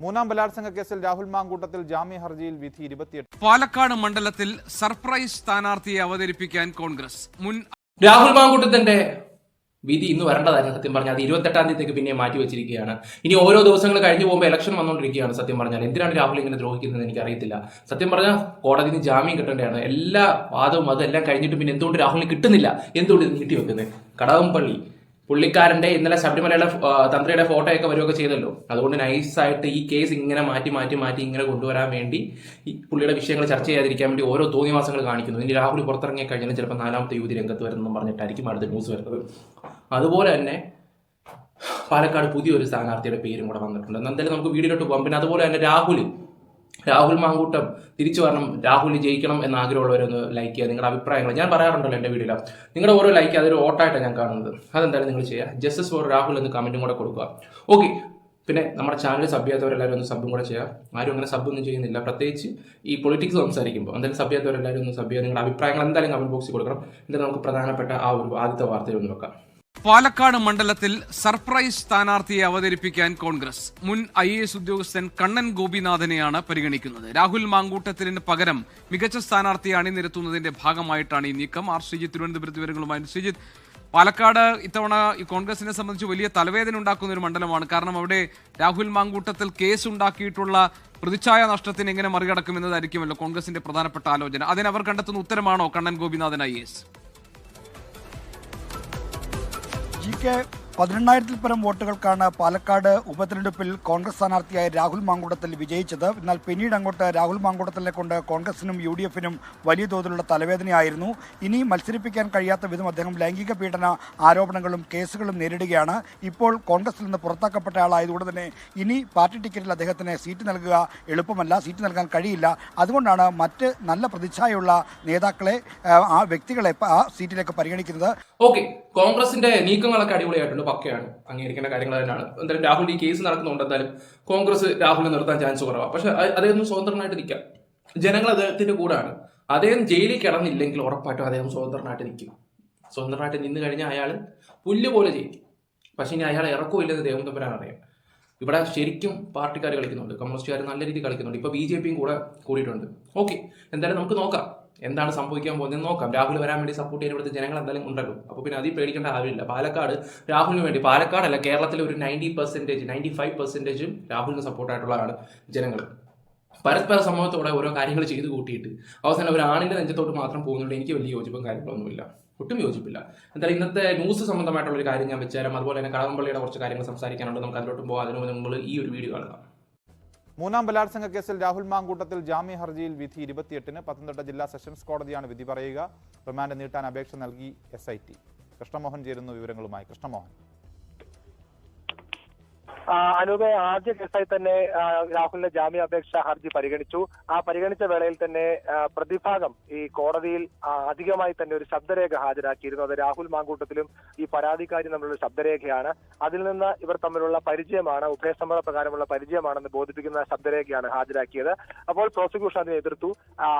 മൂന്നാം ബലാത്സംഗ കേസിൽ രാഹുൽ മാങ്കൂട്ടത്തിൽ ജാമ്യ ഹർജിയിൽ വിധി ഇരുപത്തിയെട്ട്. പാലക്കാട് മണ്ഡലത്തിൽ സർപ്രൈസ് സ്ഥാനാർത്ഥിയെ അവതരിപ്പിക്കാൻ കോൺഗ്രസ്. മുൻ രാഹുൽ മാങ്കൂട്ടത്തിന്റെ വിധി ഇന്ന് വരേണ്ടതായിരുന്നു സത്യം പറഞ്ഞാൽ. അത് ഇരുപത്തെട്ടാം തീയതിക്ക് പിന്നെ മാറ്റി വെച്ചിരിക്കുകയാണ്. ഇനി ഓരോ ദിവസങ്ങൾ കഴിഞ്ഞു പോകുമ്പോൾ ഇലക്ഷൻ വന്നുകൊണ്ടിരിക്കുകയാണ് സത്യം പറഞ്ഞാൽ. എന്തിനാണ് രാഹുൽ ഇങ്ങനെ ദ്രോഹിക്കുന്നത് എനിക്ക് അറിയത്തില്ല സത്യം പറഞ്ഞാൽ കോടതി ജാമ്യം കിട്ടേണ്ടതാണ്. എല്ലാ വാദവും അതെല്ലാം കഴിഞ്ഞിട്ട് പിന്നെ എന്തുകൊണ്ട് രാഹുലിന് കിട്ടുന്നില്ല? എന്തുകൊണ്ട് ഇത് നീട്ടി വെക്കുന്നത് കടകംപള്ളി പുള്ളിക്കാരന്റെ ഇന്നലെ ശബരിമലയുടെ തന്ത്രിയുടെ ഫോട്ടോ ഒക്കെ വരികയൊക്കെ ചെയ്തല്ലോ. അതുകൊണ്ട് നൈസായിട്ട് ഈ കേസ് ഇങ്ങനെ മാറ്റി മാറ്റി മാറ്റി ഇങ്ങനെ കൊണ്ടുവരാൻ വേണ്ടി ഈ പുള്ളിയുടെ വിഷയങ്ങൾ ചർച്ച ചെയ്യാതിരിക്കാൻ വേണ്ടി ഓരോ തോന്നി മാസങ്ങൾ കാണിക്കുന്നു. ഇനി രാഹുൽ പുറത്തിറങ്ങിയ കഴിഞ്ഞാൽ ചിലപ്പോൾ നാലാമത്തെ യുവതി രംഗത്ത് വരുന്നെന്നും പറഞ്ഞിട്ടായിരിക്കും അടുത്ത ന്യൂസ് വരുന്നത്. അതുപോലെ തന്നെ പാലക്കാട് പുതിയൊരു സ്ഥാനാർത്ഥിയുടെ പേരും കൂടെ വന്നിട്ടുണ്ട്. എന്തായാലും നമുക്ക് വീഡിയോയിലോട്ട് പോകാം. പിന്നെ അതുപോലെ തന്നെ രാഹുൽ രാഹുൽ മാങ്കൂട്ടം തിരിച്ചു വരണം രാഹുൽ ജയിക്കണം എന്ന ആഗ്രഹമുള്ളവരൊന്ന് ലൈക്ക് ചെയ്യുക. നിങ്ങളുടെ അഭിപ്രായങ്ങൾ ഞാൻ പറയാറുണ്ടല്ലോ എന്റെ വീഡിയോയിൽ നിങ്ങളുടെ ഓരോ ലൈക്ക് അതൊരു ഓട്ടായിട്ടാണ് ഞാൻ കാണുന്നത്. അതെന്തായാലും നിങ്ങൾ ചെയ്യുക. ജസ്റ്റിസ് ഫോർ രാഹുൽ എന്ന് കമന്റും കൂടെ കൊടുക്കുക. ഓക്കെ പിന്നെ നമ്മുടെ ചാനൽ സബ് ചെയ്യാത്തവരെല്ലാവരും ഒന്ന് സബും കൂടെ ചെയ്യുക. ആരും അങ്ങനെ സബ് ഒന്നും ചെയ്യുന്നില്ല. പ്രത്യേകിച്ച് ഈ പൊളിറ്റിക്സ് സംസാരിക്കുമ്പോൾ എന്തായാലും സബ് ചെയ്യാത്തവരെല്ലാവരും ഒന്ന് സബ് ചെയ്യുക. നിങ്ങളുടെ അഭിപ്രായങ്ങൾ എന്തായാലും കമന്റ് ബോക്സിൽ കൊടുക്കണം. എന്നിട്ട് നമുക്ക് പ്രധാനപ്പെട്ട ആ ഒരു ആദ്യത്തെ വാർത്തയിൽ ഒന്ന് വെക്കാം. പാലക്കാട് മണ്ഡലത്തിൽ സർപ്രൈസ് സ്ഥാനാർത്ഥിയെ അവതരിപ്പിക്കാൻ കോൺഗ്രസ്. മുൻ ഐ എ എസ് ഉദ്യോഗസ്ഥൻ കണ്ണൻ ഗോപിനാഥനെയാണ് പരിഗണിക്കുന്നത്. രാഹുൽ മാങ്കൂട്ടത്തിന് പകരം മികച്ച സ്ഥാനാർത്ഥിയെ അണിനിരത്തുന്നതിന്റെ ഭാഗമായിട്ടാണ് ഈ നീക്കം. ആർ ശ്രീജിത്ത് തിരുവനന്തപുരത്ത് വിവരങ്ങളുമായി ശ്രീജിത്ത്. പാലക്കാട് ഇത്തവണ കോൺഗ്രസിനെ സംബന്ധിച്ച് വലിയ തലവേദന ഉണ്ടാക്കുന്ന ഒരു മണ്ഡലമാണ്. കാരണം അവിടെ രാഹുൽ മാങ്കൂട്ടത്തിൽ കേസ് ഉണ്ടാക്കിയിട്ടുള്ള പ്രതിച്ഛായ നഷ്ടത്തിന് എങ്ങനെ മറികടക്കുമെന്നതായിരിക്കുമല്ലോ കോൺഗ്രസിന്റെ പ്രധാനപ്പെട്ട ആലോചന. അതിനവർ കണ്ടെത്തുന്ന ഉത്തരമാണോ Kannan Gopinathan I S? G K പതിനെണ്ണായിരത്തിൽ പരം വോട്ടുകൾക്കാണ് പാലക്കാട് ഉപതെരഞ്ഞെടുപ്പിൽ കോൺഗ്രസ് സ്ഥാനാർത്ഥിയായ രാഹുൽ മാങ്കൂട്ടത്തിൽ വിജയിച്ചത്. എന്നാൽ പിന്നീട് അങ്ങോട്ട് രാഹുൽ മാങ്കൂട്ടത്തിനെ കൊണ്ട് കോൺഗ്രസിനും യു ഡി എഫിനും വലിയ തോതിലുള്ള തലവേദനയായിരുന്നു. ഇനി മത്സരിപ്പിക്കാൻ കഴിയാത്ത വിധം അദ്ദേഹം ലൈംഗിക പീഡന ആരോപണങ്ങളും കേസുകളും നേരിടുകയാണ്. ഇപ്പോൾ കോൺഗ്രസിൽ നിന്ന് പുറത്താക്കപ്പെട്ട ആളായതുകൊണ്ട് തന്നെ ഇനി പാർട്ടി ടിക്കറ്റിൽ അദ്ദേഹത്തിന് സീറ്റ് നൽകുക എളുപ്പമല്ല സീറ്റ് നൽകാൻ കഴിയില്ല. അതുകൊണ്ടാണ് മറ്റ് നല്ല പ്രതിച്ഛായുള്ള നേതാക്കളെ ആ വ്യക്തികളെ ആ സീറ്റിലേക്ക് പരിഗണിക്കുന്നത്. ഓക്കെ കോൺഗ്രസിന്റെ നീക്കങ്ങളൊക്കെ അടിപൊളിയായിട്ടുണ്ട്. പക്കയാണ് അംഗീകരിക്കേണ്ട കാര്യങ്ങൾ തന്നെയാണ്. എന്തായാലും രാഹുൽ ഈ കേസ് നടക്കുന്നുണ്ട് എന്തായാലും കോൺഗ്രസ് രാഹുലിനെ നിർത്താൻ ചാൻസ് കുറവാണ് പക്ഷെ അദ്ദേഹം സ്വതന്ത്രനായിട്ട് നിൽക്കാം. ജനങ്ങൾ അദ്ദേഹത്തിന്റെ കൂടെയാണ്. അദ്ദേഹം ജയിലിൽ കിടന്നില്ലെങ്കിൽ ഉറപ്പായിട്ടും അദ്ദേഹം സ്വതന്ത്രനായിട്ട് നിൽക്കും. സ്വതന്ത്രനായിട്ട് നിന്ന് കഴിഞ്ഞാൽ അയാൾ പുല്ല് പോലെ ജയിക്കും. പക്ഷെ ഇനി അയാൾ ഇറക്കുമില്ലെന്ന് ദേവം തമ്പരാൻ അറിയാം. ഇവിടെ ശരിക്കും പാർട്ടിക്കാർ കളിക്കുന്നുണ്ട് കമ്മ്യൂണിസ്റ്റുകാർ നല്ല രീതിയിൽ കളിക്കുന്നുണ്ട്. ഇപ്പോൾ ബി ജെ പിയും കൂടെ കൂടിയിട്ടുണ്ട്. ഓക്കെ എന്തായാലും നമുക്ക് നോക്കാം. എന്താണ് സംഭവിക്കാൻ പോകുന്നത് നോക്കാം. രാഹുൽ വരാൻ വേണ്ടി സപ്പോർട്ട് ചെയ്യുന്ന ഇവിടുത്തെ ജനങ്ങൾ എന്തായാലും ഉണ്ടല്ലോ അപ്പോൾ പിന്നെ അതിൽ പേടിക്കേണ്ട ആവശ്യമില്ല പാലക്കാട് രാഹുലിന് വേണ്ടി പാലക്കാടല്ല കേരളത്തിലെ ഒരു നയന്റി പെർസെന്റേജ് നയന്റി ഫൈവ് പെർസെന്റേജും രാഹുലിന് സപ്പോർട്ടായിട്ടുള്ളതാണ് ജനങ്ങൾ. പരസ്പര സമൂഹത്തോടെ ഓരോ കാര്യങ്ങൾ ചെയ്തു കൂട്ടിയിട്ട്. അവസാനം ഒരു ആണിന്റെ നെഞ്ചത്തോട്ട് മാത്രം പോകുന്നുണ്ട്. എനിക്ക് വലിയ യോജിപ്പും കാര്യങ്ങളൊന്നുമില്ല. ഒട്ടും യോജിപ്പില്ല. എന്തായാലും ഇന്നത്തെ ന്യൂസ് സംബന്ധമായിട്ടുള്ള ഒരു കാര്യം ഞാൻ വെച്ചാലും അതുപോലെ തന്നെ കടകംപള്ളിയുടെ കുറച്ച് കാര്യങ്ങൾ സംസാരിക്കാനുണ്ട്. നമുക്ക് അതിലോട്ടും പോകാം. അതിനു മുമ്പ് ഈ ഒരു വീഡിയോ കാണുക മൂന്നാം ബലാത്സംഗ കേസിൽ രാഹുൽ മാങ്കൂട്ടത്തിൽ ജാമ്യ ഹർജിയിൽ വിധി ഇരുപത്തിയെട്ടിന് പത്തനംതിട്ട ജില്ലാ സെഷൻസ് കോടതിയാണ് വിധി പറയുക. റിമാൻഡ് നീട്ടാൻ അപേക്ഷ നൽകി എസ് ഐ ടി കൃഷ്ണമോഹൻ ചേരുന്നു വിവരങ്ങളുമായി. കൃഷ്ണമോഹൻ. അനൂപെ ആദ്യ കേസായി തന്നെ രാഹുലിന്റെ ജാമ്യാപേക്ഷ ഹർജി പരിഗണിച്ചു. ആ പരിഗണിച്ച വേളയിൽ തന്നെ പ്രതിഭാഗം ഈ കോടതിയിൽ അധികമായി തന്നെ ഒരു ശബ്ദരേഖ ഹാജരാക്കിയിരുന്നു. അത് രാഹുൽ മാങ്കൂട്ടത്തിലും ഈ പരാതിക്കാരി തമ്മിലുള്ള ശബ്ദരേഖയാണ്. അതിൽ നിന്ന് ഇവർ തമ്മിലുള്ള പരിചയമാണ് ഉഭയസമ്മത പ്രകാരമുള്ള പരിചയമാണെന്ന് ബോധിപ്പിക്കുന്ന ശബ്ദരേഖയാണ് ഹാജരാക്കിയത്. അപ്പോൾ പ്രോസിക്യൂഷൻ അതിനെ എതിർത്തു.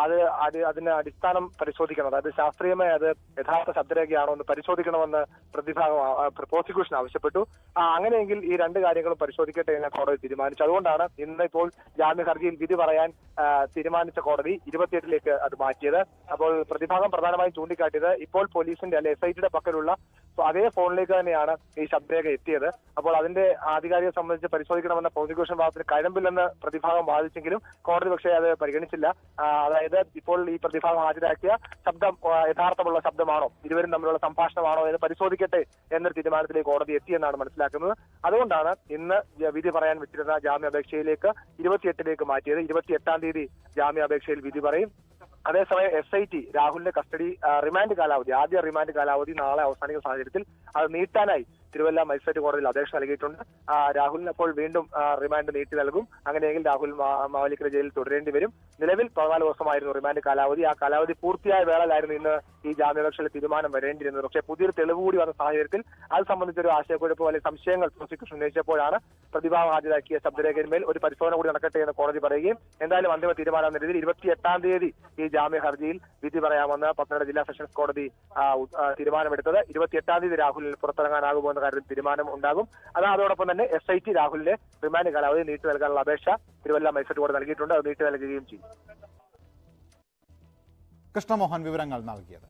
അത് അത് അതിന് അടിസ്ഥാനം പരിശോധിക്കണം. അതായത് ശാസ്ത്രീയമായി അത് യഥാർത്ഥ ശബ്ദരേഖയാണോ എന്ന് പരിശോധിക്കണമെന്ന് പ്രതിഭാഗം പ്രോസിക്യൂഷൻ ആവശ്യപ്പെട്ടു. അങ്ങനെയെങ്കിൽ ഈ രണ്ട് കാര്യങ്ങളും പരിശോധിക്കട്ടെ എന്ന് കോടതി തീരുമാനിച്ചു. അതുകൊണ്ടാണ് ഇന്ന് ഇപ്പോൾ ജാമ്യ ഹർജിയിൽ വിധി പറയാൻ തീരുമാനിച്ച കോടതി ഇരുപത്തിയെട്ടിലേക്ക് അത് മാറ്റിയത്. അപ്പോൾ പ്രതിഭാഗം പ്രധാനമായും ചൂണ്ടിക്കാട്ടിയത് ഇപ്പോൾ പോലീസിന്റെ അല്ലെ എസ് ഐ ടിയുടെ പക്കലുള്ള അതേ ഫോണിലേക്ക് തന്നെയാണ് ഈ ശബ്ദരേഖ എത്തിയത്. അപ്പോൾ അതിന്റെ ആധികാരികത സംബന്ധിച്ച് പരിശോധിക്കണമെന്ന പ്രോസിക്യൂഷൻ ഭാഗത്തിന് കഴമ്പില്ലെന്ന് പ്രതിഭാഗം വാദിച്ചെങ്കിലും കോടതി പക്ഷേ അത് പരിഗണിച്ചില്ല. അതായത് ഇപ്പോൾ ഈ പ്രതിഭാഗം ഹാജരാക്കിയ ശബ്ദം യഥാർത്ഥമുള്ള ശബ്ദമാണോ? ഇരുവരും തമ്മിലുള്ള സംഭാഷണമാണോ എന്ന് പരിശോധിക്കട്ടെ എന്നൊരു തീരുമാനത്തിലേക്ക് കോടതി എത്തിയെന്നാണ് മനസ്സിലാക്കുന്നത്. അതുകൊണ്ടാണ് ഇന്ന് വിധി പറയാൻ വെച്ചിരുന്ന ജാമ്യാപേക്ഷയിലേക്ക് ഇരുപത്തിയെട്ടിലേക്ക് മാറ്റിയത്. ഇരുപത്തിയെട്ടാം തീയതി ജാമ്യാപേക്ഷയിൽ വിധി പറയും. അതേസമയം എസ് ഐ ടി രാഹുലിന്റെ കസ്റ്റഡി റിമാൻഡ് കാലാവധി ആദ്യ റിമാൻഡ് കാലാവധി നാളെ അവസാനിക്കുന്ന സാഹചര്യത്തിൽ അത് നീട്ടാനായി തിരുവല്ല മജിസ്ട്രേറ്റ് കോടതിയിൽ അപേക്ഷ നൽകിയിട്ടുണ്ട്. രാഹുലിന് അപ്പോൾ വീണ്ടും റിമാൻഡ് നീട്ടി നൽകും. അങ്ങനെയെങ്കിൽ രാഹുൽ മാവലിക്കര ജയിലിൽ തുടരേണ്ടി വരും. നിലവിൽ പതിനാല് ദിവസമായിരുന്നു റിമാൻഡ് കാലാവധി. ആ കാലാവധി പൂർത്തിയായ വേളയിലായിരുന്നു ഇന്ന് ഈ ജാമ്യാപേക്ഷയിൽ തീരുമാനം വരേണ്ടിയിരുന്നത്. പക്ഷേ പുതിയൊരു തെളിവ് കൂടി വന്ന സാഹചര്യത്തിൽ അത് സംബന്ധിച്ചൊരു ആശയക്കുഴപ്പം അല്ലെങ്കിൽ സംശയങ്ങൾ പ്രോസിക്യൂഷൻ ഉന്നയിച്ചപ്പോഴാണ് പ്രതിഭാവം ഹാജരാക്കിയ ശബ്ദരേഖയിന്മേൽ ഒരു പരിശോധന കൂടി നടക്കട്ടെ എന്ന് കോടതി പറയുകയും എന്തായാലും അന്തിമ തീരുമാനം എന്ന രീതിയിൽ ഇരുപത്തിയെട്ടാം തീയതി ഈ ജാമ്യ ഹർജിയിൽ വിധി പറയാമെന്ന് പത്തനംതിട്ട ജില്ലാ സെഷൻസ് കോടതി തീരുമാനമെടുത്തത്. ഇരുപത്തിയെട്ടാം തീയതി രാഹുലിന് പുറത്തിറങ്ങാനാകുമോ എന്ന കാര്യത്തിൽ തീരുമാനം ഉണ്ടാകും. അത് അതോടൊപ്പം തന്നെ എസ് ഐ ടി രാഹുലിന്റെ റിമാൻഡ് കാലാവധി നീട്ടി നൽകാനുള്ള അപേക്ഷ തിരുവല്ല മജിസ്ട്രേറ്റ് കോടതി നൽകിയിട്ടുണ്ട്. അത് നീട്ടി നൽകുകയും ചെയ്യും. കൃഷ്ണമോഹൻ വിവരങ്ങൾ നൽകിയത്.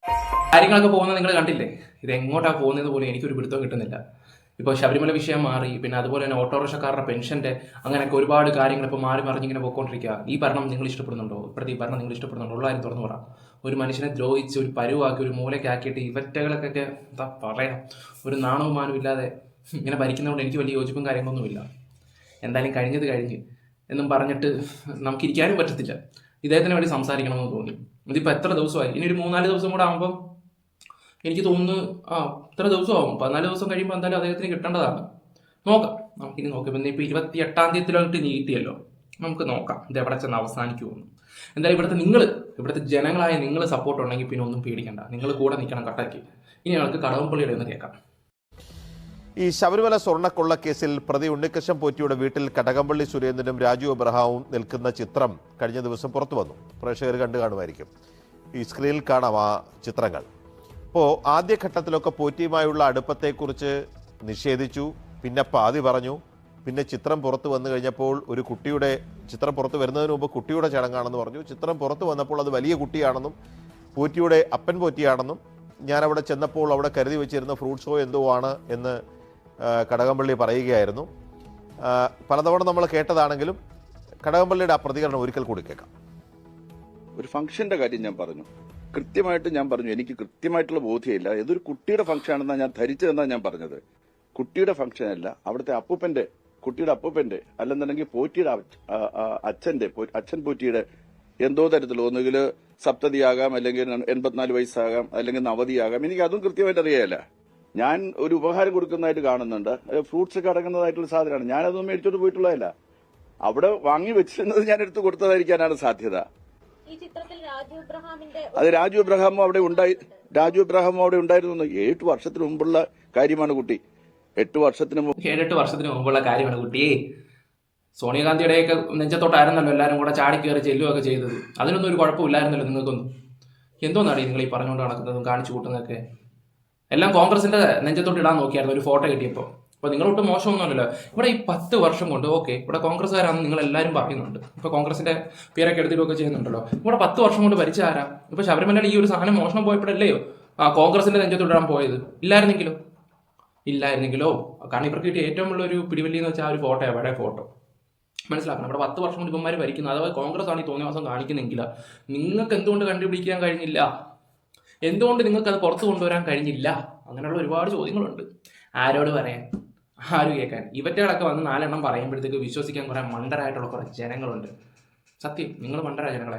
കാര്യങ്ങളൊക്കെ പോകുന്നത് നിങ്ങൾ കണ്ടില്ലേ? ഇത് എങ്ങോട്ടാണ് പോകുന്നത് പോലും എനിക്കൊരു പിടുത്തം കിട്ടുന്നില്ല. ഇപ്പോൾ ശബരിമല വിഷയം മാറി പിന്നെ അതുപോലെ തന്നെ ഓട്ടോറിക്ഷക്കാരുടെ പെൻഷന്റെ അങ്ങനെയൊക്കെ ഒരുപാട് കാര്യങ്ങൾ ഇപ്പോൾ മാറി മറിഞ്ഞിങ്ങനെ പോയിക്കൊണ്ടിരിക്കുക. ഈ ഭരണം നിങ്ങൾ ഇഷ്ടപ്പെടുന്നുണ്ടോ? ഇപ്പോഴത്തെ ഈ ഭരണം നിങ്ങൾ ഇഷ്ടപ്പെടുന്നുണ്ടോ? ഉള്ള കാര്യം തുറന്നു പറ. ഒരു മനുഷ്യനെ ദ്രോഹിച്ച് ഒരു പരുവാക്കി ഒരു മൂലയ്ക്ക് ആക്കിയിട്ട് ഇവറ്റകളൊക്കെ എന്താ പറയാം? ഒരു നാണവും മാനവും ഇല്ലാതെ ഇങ്ങനെ ഭരിക്കുന്നതുകൊണ്ട് എനിക്ക് വലിയ യോജിപ്പും കാര്യങ്ങളൊന്നുമില്ല. എന്തായാലും കഴിഞ്ഞത് കഴിഞ്ഞ് എന്നും പറഞ്ഞിട്ട് നമുക്ക് ഇരിക്കാനും പറ്റത്തില്ല. ഇദ്ദേഹത്തിന് വേണ്ടി സംസാരിക്കണമെന്ന് തോന്നി. ഇതിപ്പോൾ എത്ര ദിവസമായി? ഇനി ഒരു മൂന്നാൽ ദിവസം കൂടെ ആകുമ്പം എനിക്ക് തോന്നുന്നു ആ ഇത്ര ദിവസമാവും. പതിനാല് ദിവസം കഴിയുമ്പോൾ എന്തായാലും അദ്ദേഹത്തിന് കിട്ടേണ്ടതാണ്. നോക്കാം. നമുക്കിനി നോക്കാം. പിന്നെ ഇപ്പോൾ ഇരുപത്തി എട്ടാം തീയതിയിലോട്ട് നീട്ടിയല്ലോ നമുക്ക് നോക്കാം. ഇത് എവിടെ ചെന്ന് അവസാനിക്കുമെന്ന്. എന്തായാലും ഇവിടുത്തെ നിങ്ങൾ ഇവിടുത്തെ ജനങ്ങളായ നിങ്ങൾ സപ്പോർട്ട് ഉണ്ടെങ്കിൽ പിന്നെ ഒന്നും പേടിക്കണ്ട. നിങ്ങൾ കൂടെ നിൽക്കണം കട്ടാക്കി. ഇനി ഞങ്ങൾക്ക് കടവമ്പള്ളിയുടെ ഒന്ന് കേൾക്കാം. ഈ ശബരിമല സ്വർണക്കൊള്ള കേസിൽ പ്രതി ഉണ്ണിക്കശം പോറ്റിയുടെ വീട്ടിൽ കടകംപള്ളി സുരേന്ദ്രനും രാജു അബ്രഹാവും നിൽക്കുന്ന ചിത്രം കഴിഞ്ഞ ദിവസം പുറത്തു വന്നു. പ്രേക്ഷകർ കണ്ടു കാണുമായിരിക്കും. ഈ സ്ക്രീനിൽ കാണാം ആ ചിത്രങ്ങൾ. അപ്പോൾ ആദ്യഘട്ടത്തിലൊക്കെ പോറ്റിയുമായുള്ള അടുപ്പത്തെക്കുറിച്ച് നിഷേധിച്ചു പിന്നെ പാതി പറഞ്ഞു പിന്നെ ചിത്രം പുറത്തു വന്നു കഴിഞ്ഞപ്പോൾ ഒരു കുട്ടിയുടെ ചിത്രം പുറത്തു വരുന്നതിന് മുമ്പ് കുട്ടിയുടെ ചടങ്ങാണെന്ന് പറഞ്ഞു. ചിത്രം പുറത്തു വന്നപ്പോൾ അത് വലിയ കുട്ടിയാണെന്നും പോറ്റിയുടെ അപ്പൻ പോറ്റിയാണെന്നും ഞാൻ അവിടെ ചെന്നപ്പോൾ അവിടെ കരുതി വെച്ചിരുന്ന ഫ്രൂട്ട്സോ എന്തോ ആണ് എന്ന് കടകംപള്ളി പറയുകയായിരുന്നു. പലതവണ നമ്മൾ കേട്ടതാണെങ്കിലും കടകംപള്ളിയുടെ ആ പ്രതികരണം ഒരിക്കൽ കൂടി കേൾക്കാം. ഒരു ഫംഗ്ഷന്റെ കാര്യം ഞാൻ പറഞ്ഞു. കൃത്യമായിട്ട് ഞാൻ പറഞ്ഞു എനിക്ക് കൃത്യമായിട്ടുള്ള ബോധ്യമില്ല. ഇതൊരു കുട്ടിയുടെ ഫംഗ്ഷൻ ആണെന്നാണ് ഞാൻ ധരിച്ചതെന്നാണ് ഞാൻ പറഞ്ഞത്. കുട്ടിയുടെ ഫംഗ്ഷൻ അല്ല അവിടുത്തെ അപ്പൂപ്പന്റെ കുട്ടിയുടെ അപ്പൂപ്പന്റെ അല്ലെന്നുണ്ടെങ്കിൽ പോറ്റിയുടെ അച്ഛന്റെ അച്ഛൻ പോറ്റിയുടെ എന്തോ തരത്തിലോ ഒന്നുകിൽ സപ്തതിയാകാം അല്ലെങ്കിൽ എൺപത്തിനാല് വയസ്സാകാം അല്ലെങ്കിൽ നവതിയാകാം. എനിക്ക് അതും കൃത്യമായിട്ട് അറിയാല്ല. ഞാൻ ഒരു ഉപഹാരം കൊടുക്കുന്നതായിട്ട് കാണുന്നുണ്ട്. ഫ്രൂട്ട്സ് ഒക്കെ അടങ്ങുന്നതായിട്ടുള്ള സാധനമാണ്. ഞാനതൊന്നും മേടിച്ചോണ്ട് പോയിട്ടുള്ളതല്ല. അവിടെ വാങ്ങി വെച്ചിരുന്നത് ഞാൻ എടുത്ത് കൊടുത്തതായിരിക്കാനാണ് സാധ്യത. ഈ ചിത്രത്തിൽ രാജു ഇബ്രഹാമിന്റെ അത് രാജു എബ്രഹാമും അവിടെ ഉണ്ടായി. രാജു എബ്രഹാമും അവിടെ ഉണ്ടായിരുന്നു ഏഴ് വർഷത്തിന് മുമ്പുള്ള കാര്യമാണ് കുട്ടി. എട്ട് വർഷത്തിന് മുമ്പ് ഏഴെട്ട് വർഷത്തിന് മുമ്പുള്ള കാര്യമാണ് കുട്ടി. സോണിയാഗാന്ധിയുടെ സോണിയാഗാന്ധിയുടെയൊക്കെ നെഞ്ചത്തോട്ടായിരുന്നല്ലോ എല്ലാവരും കൂടെ ചാടി കയറി ചെല്ലുകയൊക്കെ ചെയ്തത്. അതിനൊന്നും ഒരു കുഴപ്പമില്ലായിരുന്നല്ലോ നിങ്ങൾക്കൊന്നും. എന്തോന്നാണ് നിങ്ങൾ ഈ പറഞ്ഞുകൊണ്ട് നടക്കുന്നതും കാണിച്ചു കൂട്ടുന്നതൊക്കെ? എല്ലാം കോൺഗ്രസിന്റെ നെഞ്ചത്തോട്ട് ഇടാൻ നോക്കിയായിരുന്നു ഒരു ഫോട്ടോ കിട്ടിയപ്പോൾ അപ്പോൾ നിങ്ങളൊട്ടും മോശമൊന്നുമല്ലല്ലോ. ഇവിടെ ഈ പത്ത് വർഷം കൊണ്ട് ഓക്കെ ഇവിടെ കോൺഗ്രസ്സുകാരാണെന്ന് നിങ്ങൾ എല്ലാവരും പറയുന്നുണ്ട്. ഇപ്പോൾ കോൺഗ്രസിന്റെ പേരൊക്കെ എടുത്തിട്ടൊക്കെ ചെയ്യുന്നുണ്ടല്ലോ. ഇവിടെ പത്ത് വർഷം കൊണ്ട് ഭരിച്ച ആരാ? ഇപ്പോൾ ശബരിമലയിൽ ഈ ഒരു സാധനം മോഷണം പോയപ്പോഴല്ലയോ ആ കോൺഗ്രസിന്റെ നെഞ്ചത്തോട്ട് ഇടാൻ പോയത്? ഇല്ലായിരുന്നെങ്കിലോ? ഇല്ലായിരുന്നെങ്കിലോ? കാരണം ഇവർക്ക് കിട്ടിയ ഏറ്റവും ഉള്ള ഒരു പിടിവല്ലി എന്ന് വെച്ചാൽ ആ ഒരു ഫോട്ടോ എവിടെ ഫോട്ടോ. മനസ്സിലാക്കണം. ഇവിടെ പത്ത് വർഷം കൊണ്ട് ഇവന്മാർ ഭരിക്കുന്നത് അഥവാ കോൺഗ്രസ് ആണ് ഈ തോന്നിയ മാസം കാണിക്കുന്നെങ്കിൽ നിങ്ങൾക്ക് എന്തുകൊണ്ട് കണ്ടുപിടിക്കാൻ കഴിഞ്ഞില്ല? എന്തുകൊണ്ട് നിങ്ങൾക്ക് അത് പുറത്തു കൊണ്ടുവരാൻ കഴിഞ്ഞില്ല? അങ്ങനെയുള്ള ഒരുപാട് ചോദ്യങ്ങളുണ്ട്. ആരോട് പറയാൻ? ആര് കേൾക്കാൻ ഇവറ്റകളൊക്കെ വന്ന് നാലെണ്ണം പറയുമ്പോഴത്തേക്ക് വിശ്വസിക്കാൻ കുറെ മണ്ടരായിട്ടുള്ള കുറെ ജനങ്ങളുണ്ട്. സത്യം നിങ്ങൾ മണ്ടരായ ജനങ്ങളെ?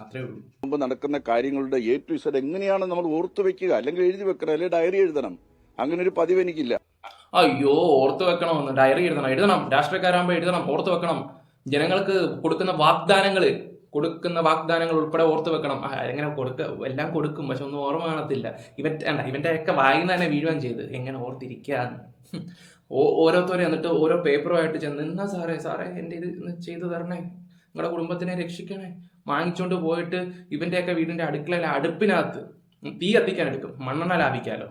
അത്രേ ഉള്ളൂ. മുമ്പ് നടക്കുന്ന കാര്യങ്ങളുടെ എ ടു ഇസഡ് എങ്ങനെയാണ് നമ്മൾ ഓർത്തു വെക്കുക? അല്ലെങ്കിൽ എഴുതി വെക്കണം അല്ലെങ്കിൽ ഡയറി എഴുതണം? അങ്ങനെ ഒരു പതിവ് എനിക്കില്ല. അയ്യോ ഓർത്തു വെക്കണമെന്ന് ഡയറി എഴുതണം എഴുതണം. രാഷ്ട്രീയക്കാരാകുമ്പോൾ എഴുതണം ഓർത്തു വെക്കണം. ജനങ്ങൾക്ക് കൊടുക്കുന്ന വാഗ്ദാനങ്ങൾ കൊടുക്കുന്ന വാഗ്ദാനങ്ങൾ ഉൾപ്പെടെ ഓർത്ത് വെക്കണം. എങ്ങനെ കൊടുക്ക എല്ലാം കൊടുക്കും പക്ഷെ ഒന്നും ഓർമ്മ കാണത്തില്ല. ഇവൻ വേണ്ട ഇവന്റെ ഒക്കെ വായിന്ന് തന്നെ വീഴുവാൻ ചെയ്ത്. എങ്ങനെ ഓർത്തിരിക്കാന്ന്. ഹും. ഓ- ഓരോരുത്തരെ എന്നിട്ട് ഓരോ പേപ്പറുമായിട്ട് ചെന്ന് എന്നാ സാറേ സാറേ എന്റെ ഇത് ചെയ്തു തരണേ നിങ്ങളുടെ കുടുംബത്തിനെ രക്ഷിക്കണേ. വാങ്ങിച്ചുകൊണ്ട് പോയിട്ട് ഇവന്റെയൊക്കെ വീടിന്റെ അടുക്കളയിലെ അടുപ്പിനകത്ത് തീ കത്തിക്കാൻ എടുക്കും മണ്ണെണ്ണ ലാഭിക്കാലോ.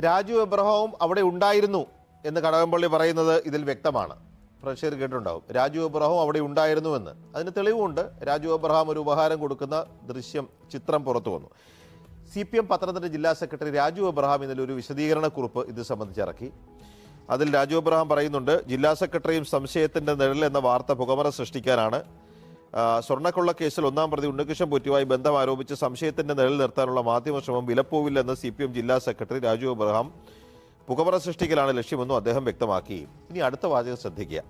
രാജു എബ്രഹാവും അവിടെ ഉണ്ടായിരുന്നു എന്ന് കടകംപള്ളി പറയുന്നത് ഇതിൽ വ്യക്തമാണ്. പ്രഷർ കേട്ടിട്ടുണ്ടാവും. രാജു എബ്രഹാം അവിടെ ഉണ്ടായിരുന്നുവെന്ന്. അതിന് തെളിവുണ്ട് രാജു എബ്രഹാം ഒരു ഉപഹാരം കൊടുക്കുന്ന ദൃശ്യം ചിത്രം പുറത്തു വന്നു സി പി എം പത്തനംതിട്ട ജില്ലാ സെക്രട്ടറി രാജു എബ്രഹാം ഇന്നലെ ഒരു വിശദീകരണ കുറിപ്പ് ഇത് സംബന്ധിച്ച് ഇറക്കി. അതിൽ രാജു എബ്രഹാം പറയുന്നുണ്ട് ജില്ലാ സെക്രട്ടറിയും സംശയത്തിന്റെ നിഴൽ എന്ന വാർത്ത പുകമറ സൃഷ്ടിക്കാനാണ്. സ്വർണക്കൊള്ള കേസിൽ ഒന്നാം പ്രതി ഉണ്ണികൃഷ്ണൻ പൊറ്റുമായി ബന്ധം ആരോപിച്ച് സംശയത്തിന്റെ നിഴൽ നിർത്താനുള്ള മാധ്യമ ശ്രമം വിലപ്പോവില്ലെന്ന് സി പി എം ജില്ലാ സെക്രട്ടറി രാജു എബ്രഹാം പുകമറ സൃഷ്ടിക്കലാണ് ലക്ഷ്യമെന്നും അദ്ദേഹം വ്യക്തമാക്കി. ഇനി അടുത്ത വാചകം ശ്രദ്ധിക്കുക.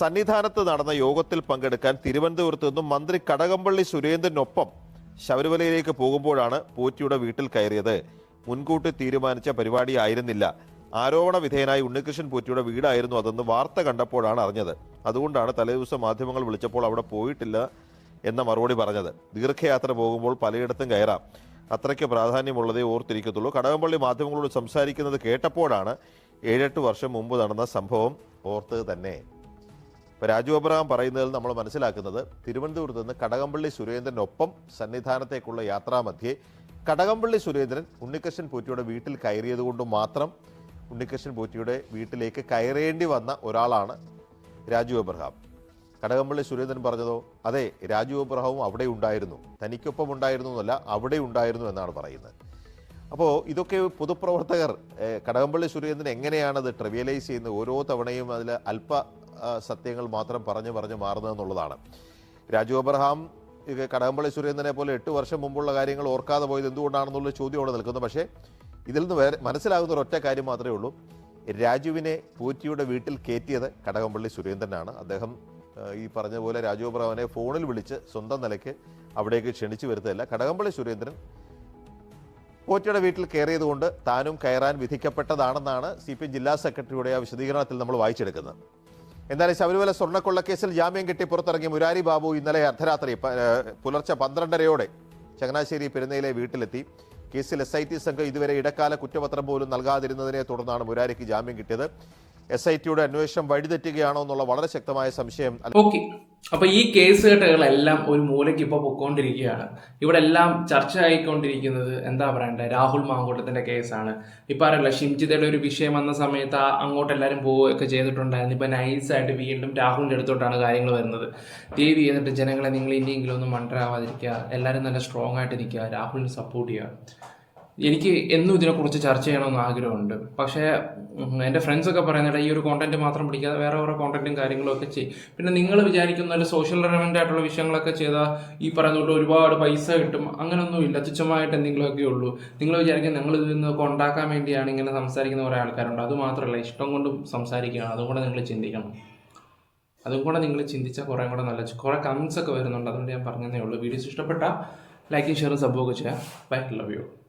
സന്നിധാനത്ത് നടന്ന യോഗത്തിൽ പങ്കെടുക്കാൻ തിരുവനന്തപുരത്ത് നിന്നും മന്ത്രി കടകംപള്ളി സുരേന്ദ്രനൊപ്പം ശബരിമലയിലേക്ക് പോകുമ്പോഴാണ് പോറ്റിയുടെ വീട്ടിൽ കയറിയത്. മുൻകൂട്ടി തീരുമാനിച്ച പരിപാടിയായിരുന്നില്ല. ആരോപണ വിധേയനായി ഉണ്ണികൃഷ്ണൻ പോറ്റിയുടെ വീടായിരുന്നു അതെന്ന് വാർത്ത കണ്ടപ്പോഴാണ് അറിഞ്ഞത്. അതുകൊണ്ടാണ് തലേദിവസം മാധ്യമങ്ങൾ വിളിച്ചപ്പോൾ അവിടെ പോയിട്ടില്ല എന്ന മറുപടി പറഞ്ഞത്. ദീർഘയാത്ര പോകുമ്പോൾ പലയിടത്തും കയറാം. അത്രയ്ക്ക് പ്രാധാന്യമുള്ളതേ ഓർത്തിരിക്കത്തുള്ളൂ. കടകംപള്ളി മാധ്യമങ്ങളോട് സംസാരിക്കുന്നത് കേട്ടപ്പോഴാണ് ഏഴെട്ട് വർഷം മുമ്പ് നടന്ന സംഭവം ഓർത്തത് തന്നെ. ഇപ്പൊ രാജു അബ്രഹാം പറയുന്നതിൽ നമ്മൾ മനസ്സിലാക്കുന്നത് തിരുവനന്തപുരത്ത് നിന്ന് കടകംപള്ളി സുരേന്ദ്രനൊപ്പം സന്നിധാനത്തേക്കുള്ള യാത്രാമധ്യേ കടകംപള്ളി സുരേന്ദ്രൻ ഉണ്ണികൃഷ്ണൻ പോറ്റിയുടെ വീട്ടിൽ കയറിയത് കൊണ്ട് മാത്രം ഉണ്ണികൃഷ്ണൻ പോറ്റിയുടെ വീട്ടിലേക്ക് കയറേണ്ടി വന്ന ഒരാളാണ് രാജു എബ്രഹാം കടകംപള്ളി സുരേന്ദ്രൻ പറഞ്ഞതോ അതെ രാജു അബ്രഹാവും അവിടെ ഉണ്ടായിരുന്നു തനിക്കൊപ്പം ഉണ്ടായിരുന്നു എന്നല്ല അവിടെ ഉണ്ടായിരുന്നു എന്നാണ് പറയുന്നത്. അപ്പോൾ ഇതൊക്കെ പൊതുപ്രവർത്തകർ കടകംപള്ളി സുരേന്ദ്രൻ എങ്ങനെയാണത് ട്രിവിയലൈസ് ചെയ്യുന്നത്? ഓരോ തവണയും അതിൽ അല്പ സത്യങ്ങൾ മാത്രം പറഞ്ഞു പറഞ്ഞ് മാറുന്നതെന്നുള്ളതാണ്. രാജു അബ്രഹാം കടകംപള്ളി സുരേന്ദ്രനെ പോലെ എട്ട് വർഷം മുമ്പുള്ള കാര്യങ്ങൾ ഓർക്കാതെ പോയത് എന്തുകൊണ്ടാണെന്നുള്ള ചോദ്യം അവിടെ നിൽക്കുന്നു പക്ഷേ ഇതിൽ നിന്ന് വേറെ മനസ്സിലാകുന്ന ഒറ്റ കാര്യം മാത്രമേ ഉള്ളൂ. രാജുവിനെ പൂറ്റിയുടെ വീട്ടിൽ കയറ്റിയത് കടകംപള്ളി സുരേന്ദ്രനാണ്. അദ്ദേഹം ഈ പറഞ്ഞ പോലെ രാജു അബ്രഹാമിനെ ഫോണിൽ വിളിച്ച് സ്വന്തം നിലയ്ക്ക് അവിടേക്ക് ക്ഷണിച്ചു വരുത്തതല്ല കടകംപള്ളി സുരേന്ദ്രൻ പോറ്റിയുടെ വീട്ടിൽ കയറിയതുകൊണ്ട് താനും കയറാൻ വിധിക്കപ്പെട്ടതാണെന്നാണ് സി പി ജില്ലാ സെക്രട്ടറിയുടെ ആ വിശദീകരണത്തിൽ നമ്മൾ വായിച്ചെടുക്കുന്നത്. എന്തായാലും ശബരിമല സ്വർണക്കൊള്ളക്കേസിൽ ജാമ്യം കിട്ടി പുറത്തിറങ്ങിയ മുരാരി ബാബു ഇന്നലെ അർദ്ധരാത്രി പുലർച്ചെ പന്ത്രണ്ടരയോടെ ചങ്ങനാശ്ശേരി പെരുന്നയിലെ വീട്ടിലെത്തി. കേസിൽ എസ് ഐ ടി സംഘം ഇതുവരെ ഇടക്കാല കുറ്റപത്രം പോലും നൽകാതിരുന്നതിനെ തുടർന്നാണ് മുരാരിക്ക് ജാമ്യം കിട്ടിയത്. എസ് ഐ ടിയുടെ അന്വേഷണം വഴിതെറ്റുകയാണോ എന്നുള്ള വളരെ ശക്തമായ സംശയം ഓക്കെ. അപ്പൊ ഈ കേസ് കേട്ടുകളെല്ലാം ഒരു മൂലയ്ക്ക് ഇപ്പൊ പൊക്കോണ്ടിരിക്കുകയാണ്. ഇവിടെ എല്ലാം ചർച്ച ആയിക്കൊണ്ടിരിക്കുന്നത് എന്താ പറയണ്ടേ? രാഹുൽ മാങ്കൂട്ടത്തിന്റെ കേസാണ്. ഇപ്പൊ അറിയില്ല ഷിംജിതയുടെ ഒരു വിഷയം വന്ന സമയത്ത് അങ്ങോട്ട് എല്ലാവരും പോവുകയൊക്കെ ചെയ്തിട്ടുണ്ടായിരുന്നു. ഇപ്പൊ നൈസായിട്ട് വീണ്ടും രാഹുലിന്റെ അടുത്തോട്ടാണ് കാര്യങ്ങൾ വരുന്നത്. ദേവി എന്നിട്ട് ജനങ്ങളെ നിങ്ങൾ ഇനിയെങ്കിലും ഒന്നും മണ്ടരാവാതിരിക്കുക എല്ലാവരും നല്ല സ്ട്രോങ് ആയിട്ട് നിൽക്കുക. രാഹുലിനെ സപ്പോർട്ട് ചെയ്യുക. എനിക്ക് എന്നും ഇതിനെക്കുറിച്ച് ചർച്ച ചെയ്യണമെന്ന് ആഗ്രഹമുണ്ട്. പക്ഷേ എന്റെ ഫ്രണ്ട്സൊക്കെ പറയുന്നത് ഈ ഒരു കോണ്ടന്റ് മാത്രം പിടിക്കാതെ വേറെ ഓരോ കോണ്ടന്റും കാര്യങ്ങളും ഒക്കെ ചെയ്യും പിന്നെ നിങ്ങൾ വിചാരിക്കുന്ന ഒരു സോഷ്യൽ റെലവന്റ് ആയിട്ടുള്ള വിഷയങ്ങളൊക്കെ ചെയ്താൽ ഈ പറയുന്ന ഒരുപാട് പൈസ കിട്ടും. അങ്ങനൊന്നും ഇല്ല. തുച്ഛമായിട്ട് എന്തെങ്കിലുമൊക്കെ ഉള്ളൂ. നിങ്ങൾ വിചാരിക്കും ഞങ്ങൾ ഇതിൽ നിന്നൊക്കെ ഉണ്ടാക്കാൻ വേണ്ടിയാണ് ഇങ്ങനെ സംസാരിക്കുന്ന കുറേ ആൾക്കാരുണ്ട്. അത് മാത്രമല്ല ഇഷ്ടം കൊണ്ടും സംസാരിക്കുകയാണ്. അതുകൊണ്ട് നിങ്ങൾ ചിന്തിക്കണം. അതും കൂടെ നിങ്ങൾ ചിന്തിച്ചാൽ കുറേ കൂടെ നല്ല കുറേ കമൻസ് ഒക്കെ വരുന്നുണ്ട്. അതുകൊണ്ട് ഞാൻ പറഞ്ഞതേ ഉള്ളൂ. വീഡിയോസ് ഇഷ്ടപ്പെട്ട ലൈക്കും ഷെയറും സബ്ബൊക്കെ ചെയ്യാം ബൈ ലവ് യു